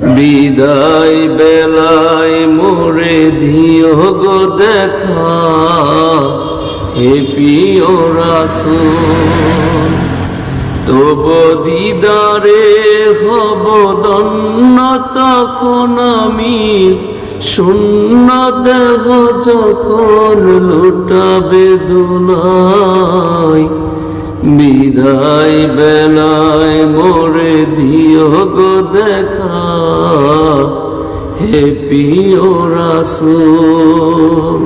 বিদায় বেলায় মোরে দিও গো দেখা, হে প্রিয় রাসূল। তব দিদারে হব দন্ন তখন আমি শূন্য দেহ যখন লুটাবে দুলাই বিদায় বেলায় মোরে দিও গো দেখা। হে প্রিয় রাসূল,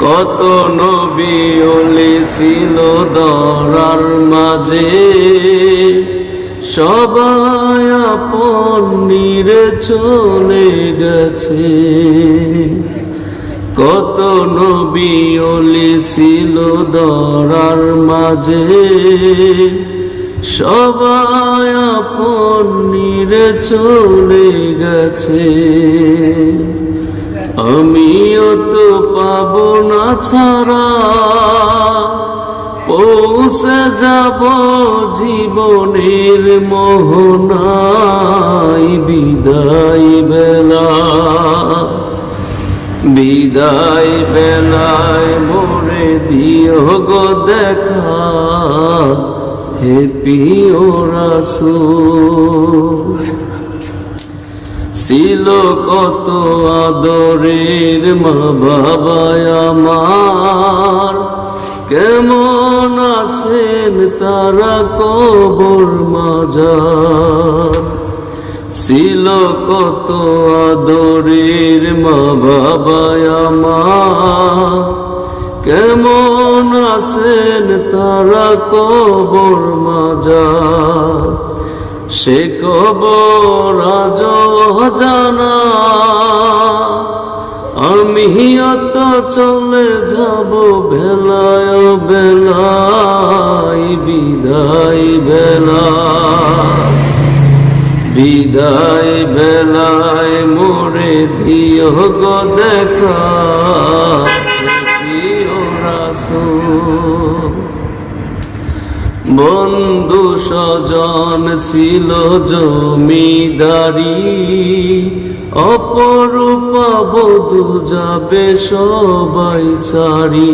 কত নবী ছিল দরার মাঝে। সবাই আপন নিরে চলে গেছে। কত নবী ওলি ছিল দরার মাঝে। সবাই আপন নিরে চলে গেছে। আমিও তো পাব না ছাড়া। পৌঁছে যাব জীবনের মোহনাই বিদায় বেলা। বিদায় বেলায় মোরে দিও গো দেখা। হে প্রিয় রাসূল, ছিল কত আদরের মা বাবা আমার। কেমন আছেন তারা কবর মাজার? ছিল কত আদরের মা বাবা আমার। কেমন আছেন তারা কবর মাজা সে কবর আজ জানা আমি অত চলে যাব বেলায় বেলায় বিদায় বেলায় মোরে দিও গো দেখা। বন্ধু স্বজন ছিল জমিদারি, অপরূপা বধু যাবে সবাই ছাড়ি।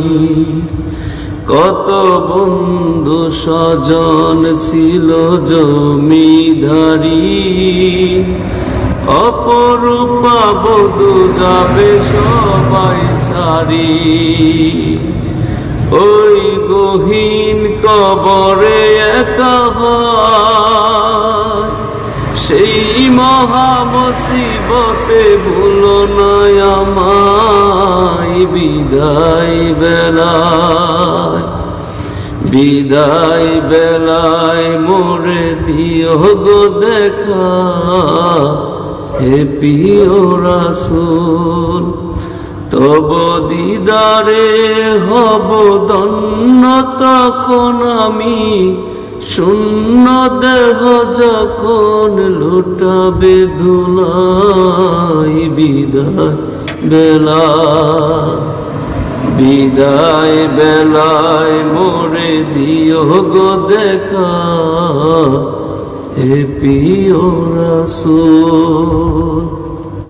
কত বন্ধু স্বজন ছিল জমিদারি। অপরূপা বধু যাবে সবাই ছাড়ি। ওই গহীন কবরে একা সেই মহা মুসিবতে ভুলো না আমায় বিদায় বেলায় বিদায় বেলায় মোরে দিও গো দেখা। হে প্রিয় রাসূল, তব দিদারে হব দন্ন তখন আমি। শূন্য দেহ যখন লুটাবে ধুলাই বিদায় বেলা। বিদায় বেলায় মোরে দিও গো দেখা। হে পিও রাসূল